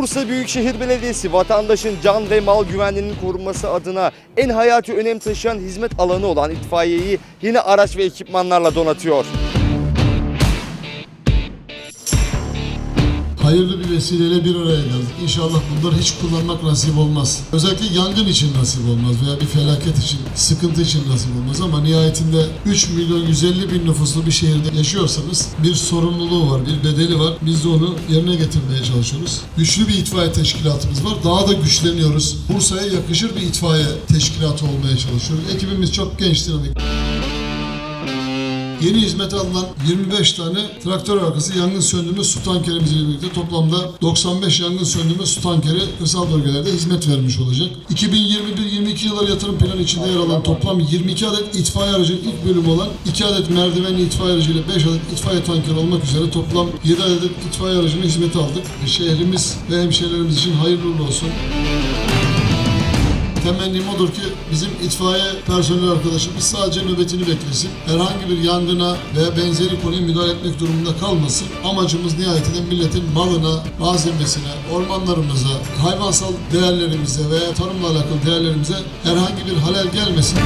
Bursa Büyükşehir Belediyesi vatandaşın can ve mal güvenliğinin korunması adına en hayati önem taşıyan hizmet alanı olan itfaiyeyi yeni araç ve ekipmanlarla donatıyor. Hayırlı bir vesileyle bir araya geldik. İnşallah bunları hiç kullanmak nasip olmaz. Özellikle yangın için nasip olmaz veya bir felaket için, sıkıntı için nasip olmaz ama nihayetinde 3 milyon 150 bin nüfuslu bir şehirde yaşıyorsanız bir sorumluluğu var, bir bedeli var. Biz de onu yerine getirmeye çalışıyoruz. Güçlü bir itfaiye teşkilatımız var. Daha da güçleniyoruz. Bursa'ya yakışır bir itfaiye teşkilatı olmaya çalışıyoruz. Ekibimiz çok genç, dinamik. Yeni hizmete alınan 25 tane traktör arkası yangın söndürme su tankerimizle birlikte toplamda 95 yangın söndürme su tankeri kırsal bölgelerde hizmet vermiş olacak. 2021-22 yılları yatırım planı içinde yer alan toplam 22 adet itfaiye aracı ilk bölümü olan 2 adet merdivenli itfaiye aracı ile 5 adet itfaiye tankeri olmak üzere toplam 7 adet itfaiye aracını hizmete aldık. Şehrimiz ve hemşehrilerimiz için hayırlı uğurlu olsun. Temennim odur ki bizim itfaiye personel arkadaşımız sadece nöbetini beklesin. Herhangi bir yangına veya benzeri konuya müdahale etmek durumunda kalmasın. Amacımız nihayetinde milletin malına, malzemesine, ormanlarımıza, hayvansal değerlerimize veya tarımla alakalı değerlerimize herhangi bir halel gelmesin.